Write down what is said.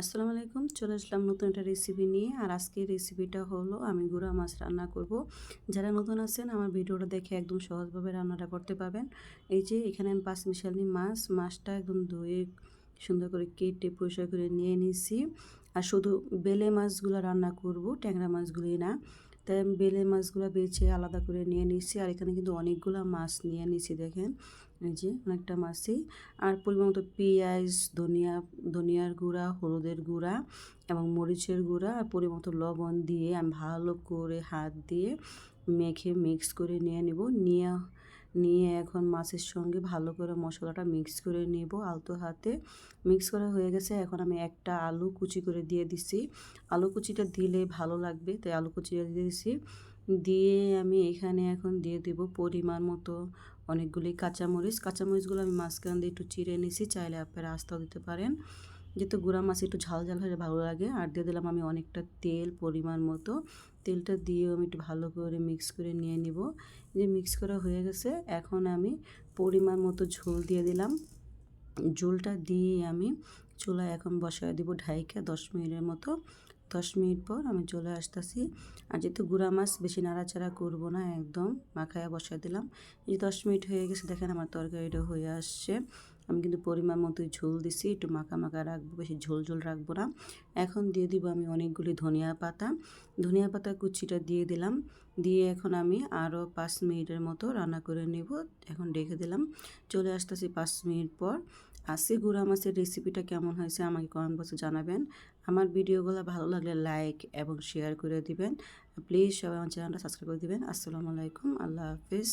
আসসালামু আলাইকুম, চলে আসলাম নতুন একটা রেসিপি নিয়ে। আর আজকের রেসিপিটা হলো, আমি গুঁড়া মাছ রান্না করব। যারা নতুন আছেন, আমার ভিডিওটা দেখে একদম সহজভাবে রান্নাটা করতে পারবেন। এই যে, এখানে আমি পাঁচ মিশালি মাছ, মাছটা একদম ধুয়ে সুন্দর করে কেটে পরিষ্কার করে নিয়ে নিছি আর শুধু বেলে মাছগুলো রান্না করব, ট্যাংরা মাছগুলি না। তাই আমি বেলে মাছগুলো বেছে আলাদা করে নিয়ে নিচ্ছি আর এখানে কিন্তু অনেকগুলো মাছ নিয়ে নিছি দেখেন। এই যে অনেকটা মাছই আর পরিমাণ মতো পেঁয়াজ, ধনিয়া, ধনিয়ার গুঁড়া, হলুদের গুঁড়া এবং মরিচের গুঁড়া আর পরিমাণ মতো লবণ দিয়ে আমি ভালো করে হাত দিয়ে মেখে মিক্স করে নিয়ে নেব। নিয়ে নিয়ে এখন মাছের সঙ্গে ভালো করে মশলাটা মিক্স করে নেব আলতো হাতে। মিক্স করা হয়ে গেছে। এখন আমি একটা আলু কুচি করে দিয়ে দিছি। আলু কুচিটা দিলে ভালো লাগবে, তাই আলু কুচিটা দিয়ে দিছি। দিয়ে আমি এখানে এখন দিয়ে দেব পরিমাণ মতো অনেকগুলি কাঁচামরিচ। কাঁচামরিচগুলো আমি মাঝখান দিয়ে একটু চিড়ে নিছি, চাইলে আপনারা আস্তাও দিতে পারেন। যেহেতু গুঁড়া মাছ একটু ঝাল ঝাল হলে ভালো লাগে, আর দিয়ে দিলাম আমি অনেকটা তেল পরিমাণ মতো। তেলটা দিয়েও আমি একটু ভালো করে মিক্স করে নিয়ে নিব। যে মিক্স করা হয়ে গেছে, এখন আমি পরিমাণ মতো ঝোল দিয়ে দিলাম। ঝোলটা দিয়ে আমি চুলায় এখন বসায় দিব ঢাইকা দশ মিনিটের মতো। দশ মিনিট পর আমি চলে আসতেছি। আর যেহেতু গুঁড়া মাছ বেশি নাড়াচাড়া করব না একদম মাখায়া বসায় দিলাম। এই দশ মিনিট হয়ে গেছে, দেখেন আমার তরকারিটা হয়ে আসছে। আমি কিন্তু পরিমাণ মতো ঝোল দিছি, একটু মাখা মাখা রাখব, বেশি ঝোল ঝোল রাখব না। এখন দিয়ে দিব আমি অনেকগুলি ধনিয়া পাতা। ধনিয়া পাতা কুচিটা দিয়ে দিলাম। দিয়ে এখন আমি আরও পাঁচ মিনিটের মতো রান্না করে নেব। এখন রেখে দিলাম। চলে আসতেছি পাঁচ মিনিট পর। আসি গুঁড়া মাছের রেসিপিটা কেমন হয়েছে আমাকে কমেন্ট বক্সে জানাবেন। আমার ভিডিওগুলো ভালো লাগলে লাইক এবং শেয়ার করে দিবেন। প্লিজ সবাই আমার চ্যানেলটা সাবস্ক্রাইব করে দিবেন। আসসালামু আলাইকুম। আল্লাহ হাফিজ।